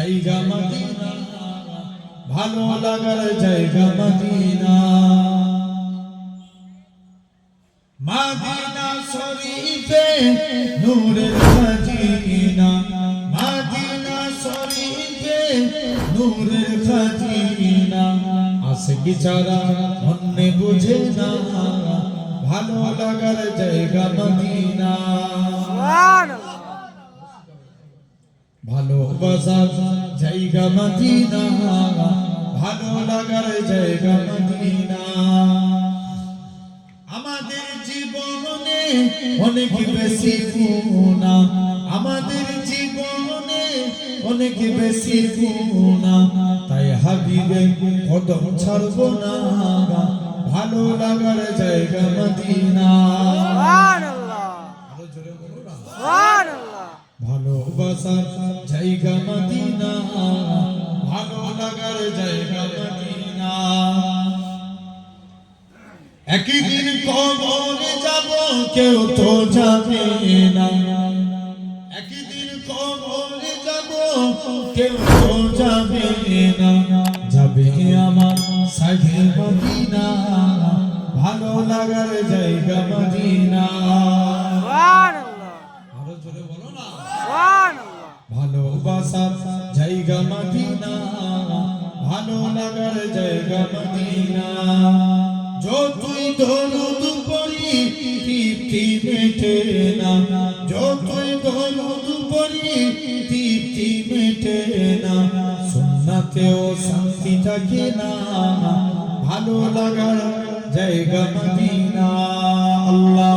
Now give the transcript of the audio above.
জায়গা মদিনা, ভালো লাগার জায়গা মদিনা। মাদিনা শরীফে নূরের খাজিনা, মাদিনা শরীফে নূরের খাজিনা। আসে বিচারা অন্যে বুঝে না, ভালো লাগার জায়গা মদিনা। সুবহানাল্লাহ। ভালোবাসার জায়গা মদিনা ভালো লাগার জায়গা মদিনা। আমাদের জীবনে অনেক বেশি গুণা আমাদের জীবনে অনেক বেশি গুণা। তাই হাবিবে কদম ছাড়বো না ভালো লাগার জায়গা মদিনা। সুবহানাল্লাহ। জায়গা মদিনা, ভালো লাগার জায়গা মদিনা। একদিন কবরে যাব, কেউ তো যাবে না। একদিন কবরে যাব, কেউ তো যাবে না। যাবে আমার সাথে মদিনা, ভালো লাগার জায়গা মদিনা। ভালোবাসার জায়গা মদিনা ভালো লাগার জায়গা মদিনা। যতই দরুদ পড়ি তৃপ্তি মেটে না, যতই দরুদ পড়ি তৃপ্তি মেটে না, সুন্নাতেও শান্তি থাকে না ভালো লাগার জায়গা মদিনা। আল্লাহ